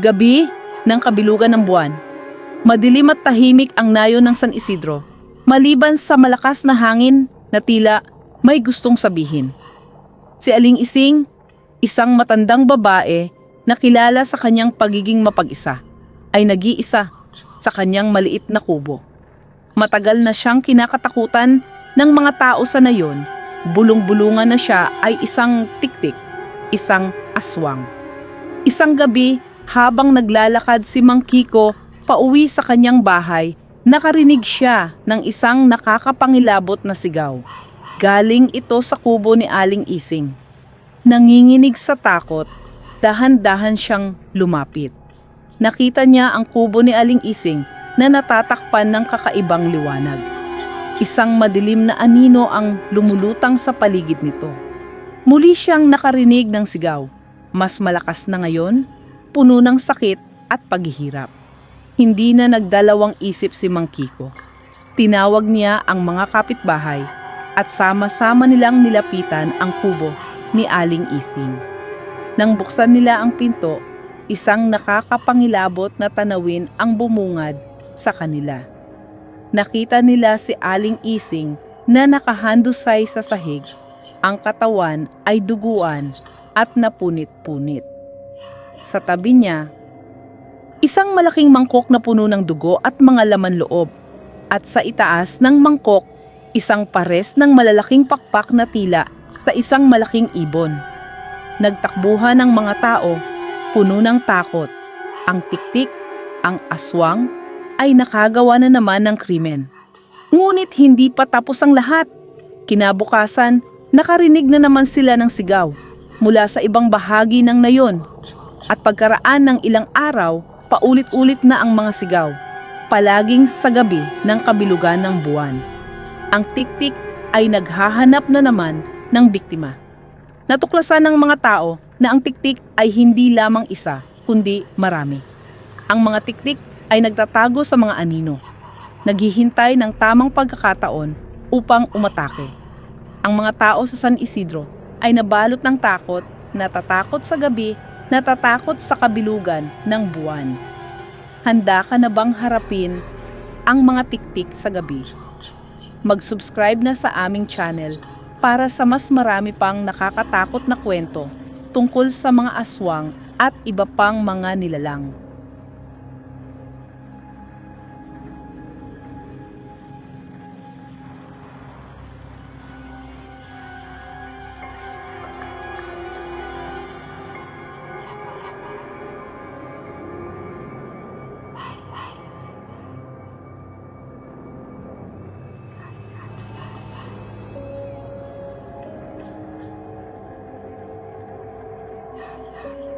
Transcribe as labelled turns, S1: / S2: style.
S1: Gabi ng kabilugan ng buwan. Madilim at tahimik ang nayo ng San Isidro, maliban sa malakas na hangin na tila may gustong sabihin. Si Aling Ising, isang matandang babae na kilala sa kanyang pagiging mapag-isa, ay nag-iisa sa kanyang maliit na kubo. Matagal na siyang kinakatakutan ng mga tao sa nayon, bulong-bulungan na siya ay isang tiktik, isang aswang. Isang gabi, habang naglalakad si Mang Kiko pauwi sa kanyang bahay, nakarinig siya ng isang nakakapangilabot na sigaw. Galing ito sa kubo ni Aling Ising. Nanginginig sa takot, dahan-dahan siyang lumapit. Nakita niya ang kubo ni Aling Ising na natatakpan ng kakaibang liwanag. Isang madilim na anino ang lumulutang sa paligid nito. Muli siyang nakarinig ng sigaw. Mas malakas na ngayon, puno ng sakit at paghihirap. Hindi na nagdalawang isip si Mang Kiko. Tinawag niya ang mga kapitbahay at sama-sama nilang nilapitan ang kubo ni Aling Ising. Nang buksan nila ang pinto, isang nakakapangilabot na tanawin ang bumungad sa kanila. Nakita nila si Aling Ising na nakahandusay sa sahig. Ang katawan ay duguan at napunit-punit. Sa tabi niya, isang malaking mangkok na puno ng dugo at mga laman loob. At sa itaas ng mangkok, isang pares ng malalaking pakpak na tila sa isang malaking ibon. Nagtakbuhan ng mga tao, puno ng takot. Ang tiktik, ang aswang, ay nakagawa na naman ng krimen. Ngunit hindi pa tapos ang lahat. Kinabukasan, nakarinig na naman sila ng sigaw mula sa ibang bahagi ng nayon. At pagkaraan ng ilang araw, paulit-ulit na ang mga sigaw, palaging sa gabi ng kabilugan ng buwan. Ang tiktik ay naghahanap na naman ng biktima. Natuklasan ng mga tao na ang tiktik ay hindi lamang isa, kundi marami. Ang mga tiktik ay nagtatago sa mga anino, naghihintay ng tamang pagkakataon upang umatake. Ang mga tao sa San Isidro ay nabalot ng takot, natatakot sa gabi, natatakot sa kabilugan ng buwan. Handa ka na bang harapin ang mga tiktik sa gabi? Mag-subscribe na sa aming channel para sa mas marami pang nakakatakot na kwento tungkol sa mga aswang at iba pang mga nilalang. Yeah.